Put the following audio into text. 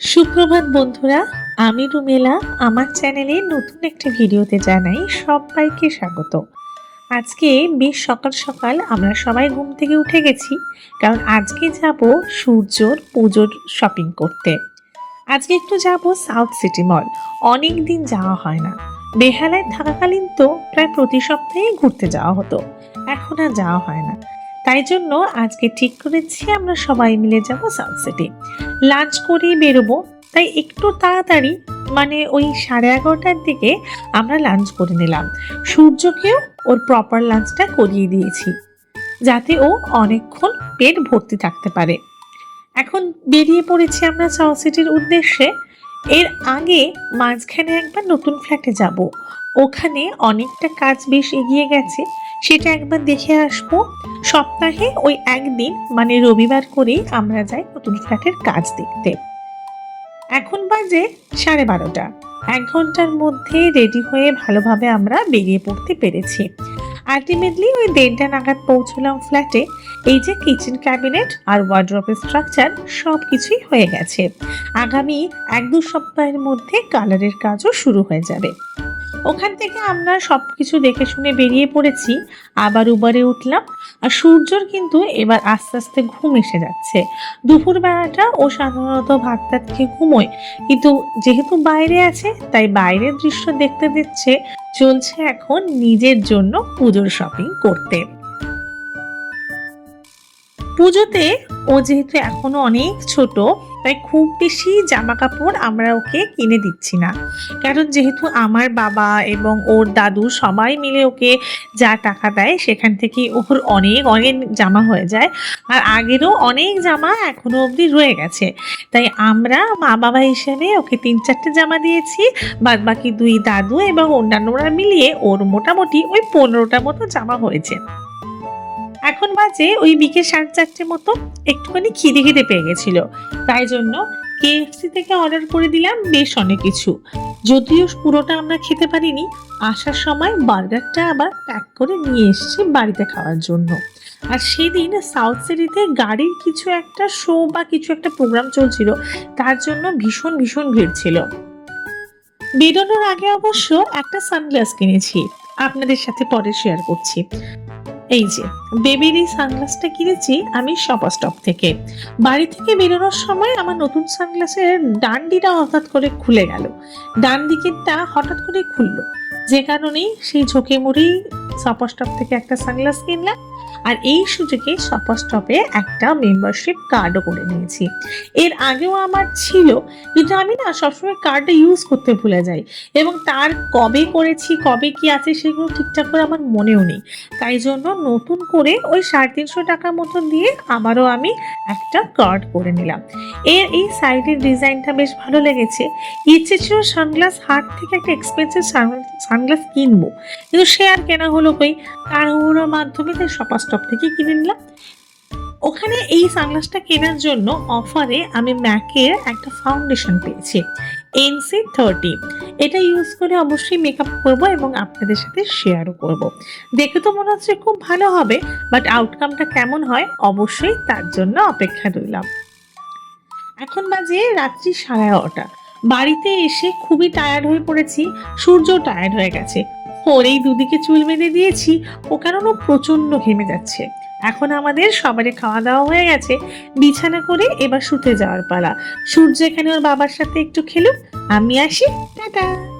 সুপ্রভাত বন্ধুরা, আমি রুমেলা। আমার চ্যানেলে নতুন একটি ভিডিওতে জানাই সবাইকে স্বাগত। আজকে বেশ সকাল সকাল আমরা সবাই ঘুম থেকে উঠে গেছি, কারণ আজকে যাব সূর্যর পুজোর শপিং করতে। আজকে একটু যাব সাউথ সিটি মল অনেক দিন যাওয়া হয় না। বেহালায় থাকাকালীন তো প্রায় প্রতি সপ্তাহেই ঘুরতে যাওয়া হতো। এখন আর যাওয়া হয় না। তাই জন্য আজকে ঠিক করেছি আমরা সবাই মিলে যাব সাউথ সিটি লাঞ্চ করেই বেরোবো। তাই একটু তাড়াতাড়ি মানে ওই সাড়ে এগারোটার দিকে আমরা লাঞ্চ করে নিলাম। সূর্যকেও ওর প্রপার লাঞ্চটা করিয়ে দিয়েছি, যাতে ও অনেকক্ষণ পেট ভর্তি থাকতে পারে। এখন বেরিয়ে পড়েছি আমরা সাউথ সিটির উদ্দেশ্যে। এর আগে মাঝখানে একবার নতুন ফ্ল্যাটে যাব। ওখানে অনেকটা কাজ বেশ এগিয়ে গেছে, সেটা একবার দেখে আসব। সপ্তাহে ওই একদিন মানে রবিবার করেই আমরা যাই নতুন ফ্ল্যাটের কাজ দেখতে। এখন বাজে সাড়ে বারোটা। এক ঘণ্টার মধ্যে রেডি হয়ে ভালোভাবে আমরা বেরিয়ে পড়তে পেরেছি। আলটিমেটলি ওই দেড়টা নাগাদ পৌঁছলাম ফ্ল্যাটে। এই যে কিচেন ক্যাবিনেট আর ওয়ার্ড্রপের স্ট্রাকচার সব কিছুই হয়ে গেছে। আগামী এক দু সপ্তাহের মধ্যে কালারের কাজও শুরু হয়ে যাবে। ওখান থেকে আমরা সব কিছু দেখে শুনে বেরিয়ে পড়েছি। আবার উবারে উঠলাম আর সূর্যর কিন্তু এবার আস্তে আস্তে ঘুম এসে যাচ্ছে। দুপুরবেলাটা ও সাধারণত ভাত টাত খেয়ে ঘুমোয়। কিন্তু যেহেতু বাইরে আছে, তাই বাইরের দৃশ্য দেখতে দিচ্ছে চলছে এখন নিজের জন্য পুজোর শপিং করতে। পুজোতে ও যেহেতু এখনও অনেক ছোট, তাই খুব বেশি জামা কাপড় আমরা ওকে কিনে দিচ্ছি না। কারণ যেহেতু আমার বাবা এবং ওর দাদু সবাই মিলে ওকে যা টাকা দেয় সেখান থেকে ওর অনেক অনেক জামা হয়ে যায়। আর আগেরও অনেক জামা এখনও অবধি রয়ে গেছে। তাই আমরা মা বাবা হিসেবে ওকে তিন চারটে জামা দিয়েছি বাদ বাকি দুই দাদু এবং অন্যান্যরা মিলিয়ে ওর মোটামুটি ওই পনেরোটা মতো জামা হয়েছে। এখন বাজে ওই বিকেল সাড়ে চারটে মতো, একটুখানি খিদে খিদে পেয়ে গেছিল। তাই জন্য কেএফসি থেকে অর্ডার করে দিলাম বেশ অনেক কিছু। যদিও পুরোটা আমরা খেতে পারিনি, আসার সময় বার্গারটা আবার প্যাক করে নিয়ে এসেছি বাড়িতে খাওয়ার জন্য। আর সেদিন সাউথ সিটিতে গাড়ির কিছু একটা শো বা কিছু একটা প্রোগ্রাম চলছিল, তার জন্য ভীষণ ভীষণ ভিড় ছিল। বেরোনোর আগে অবশ্য একটা সানগ্লাস কিনেছি, আপনাদের সাথে পরে শেয়ার করছি। এই যে বেবির এই সানগ্লাসটা কিনেছি আমি শপা স্টপ থেকে। বাড়ি থেকে বেরোনোর সময় আমার নতুন সানগ্লাসের ডান্ডিটা হঠাৎ করে খুলে গেল। ডান দিকেরটা হঠাৎ করে খুললো। যে কারণেই সেই ঝোঁকে মুড়েই শপা স্টপ থেকে একটা সানগ্লাস কিনলাম। আর এই সুযোগে শপা স্টপে একটা মেম্বারশিপ কার্ডও করে নিয়েছি। এর আগেও আমার ছিল, কিন্তু আমি না সবসময় কার্ডটা ইউজ করতে ভুলে যাই এবং তার কবে করেছি, কবে কি আছে সেগুলো ঠিকঠাক করে আমার মনেও নেই। তাই জন্য নতুন করে ওই সাড়ে তিনশো টাকার মতো দিয়ে আবারও আমি একটা কার্ড করে নিলাম। এর এই সাইডের ডিজাইনটা বেশ ভালো লেগেছে। ইচ্ছে ছিল সানগ্লাস হাট থেকে একটা এক্সপেন্সিভ সানগ্লাস কিনবো, কিন্তু সে আর কেনা হলো কই? তাড়াহুড়োর মাধ্যমে তাই শপা স্টপ থেকে কিনে নিলাম। ওখানে এই সানগ্লাসটা কেনার জন্য অফারে আমি ম্যাকের একটা ফাউন্ডেশন পেয়েছি এনসি থার্টি এটা ইউজ করে অবশ্যই মেকআপ করব এবং আপনাদের সাথে শেয়ারও করব। দেখে তো মনে হচ্ছে খুব ভালো হবে বাট আউটকামটা কেমন হয় অবশ্যই তার জন্য অপেক্ষা রইলাম। এখন বাজে রাত্রি সাড়ে এগারোটা বাড়িতে এসে খুবই টায়ার্ড হয়ে পড়েছি, সূর্য টায়ার্ড হয়ে গেছে। ওর এই দুদিকে চুল বেঁধে দিয়েছি ও কারণ ও প্রচণ্ড ঘেমে যাচ্ছে। এখন আমাদের সবারই খাওয়া দাওয়া হয়ে গেছে। বিছানা করে এবার শুতে যাওয়ার পালা। সূর্য এখানে ওর বাবার সাথে একটু খেলুক। আমি আসি। টাটা।